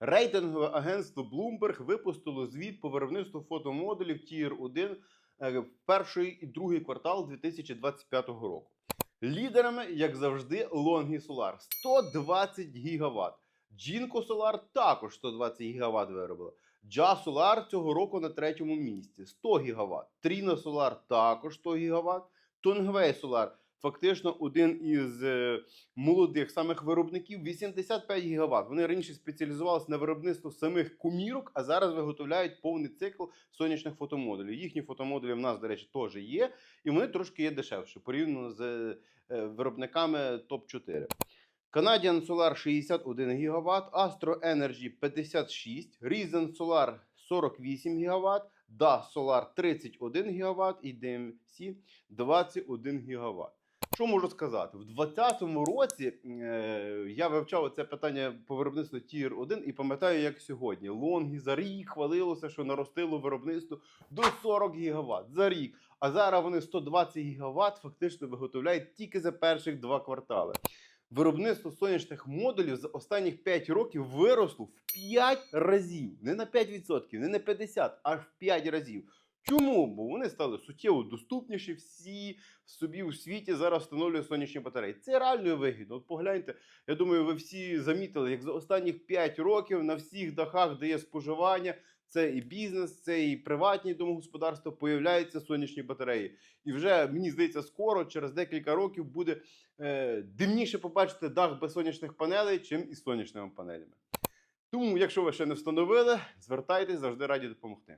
Рейтингове агентство Bloomberg випустило звіт по виробництву фотомодулів Tier 1 е, в перший і другий квартал 2025 року. Лідерами, як завжди, Longi Solar 120 гігаватт. Jinko Solar також 120 гігаватт виробила. Ja Solar цього року на третьому місці 100 гігаватт. Trina Solar також 100 гігаватт. Tongwei Solar фактично один із е, молодих самих виробників 85 гігаватт. Вони раніше спеціалізувалися на виробництво самих комірок, а зараз виготовляють повний цикл сонячних фотомодулів. Їхні фотомодулі в нас, до речі, теж є, і вони трошки є дешевші порівняно з е, виробниками топ 4 Canadian Solar 61 ГВт, Astro Energy 56, Reason Solar 48 ГВт, DA Solar 31 ГВт і DMC 21 ГВт. Що можу сказати? В 2020 році е, я вивчав це питання по виробництву Tier 1 і пам'ятаю, як сьогодні. Лонгі за рік хвалилося, що наростило виробництво до 40 ГВт за рік. А зараз вони 120 ГВт фактично виготовляють тільки за перших два квартали. Виробництво сонячних модулів за останніх 5 років виросло в 5 разів. Не на 5%, не на 50%, аж в 5 разів. Чому? Бо вони стали суттєво доступніші всі собі у світі зараз встановлюють сонячні батареї. Це реально вигідно. От погляньте, я думаю, ви всі замітили, як за останніх 5 років на всіх дахах, де є споживання, це і бізнес, це і приватні домогосподарства, появляються сонячні батареї. І вже мені здається, скоро, через декілька років, буде е, дивніше побачити дах без сонячних панелей, чим із сонячними панелями. Тому, якщо ви ще не встановили, звертайтесь, завжди раді допомогти.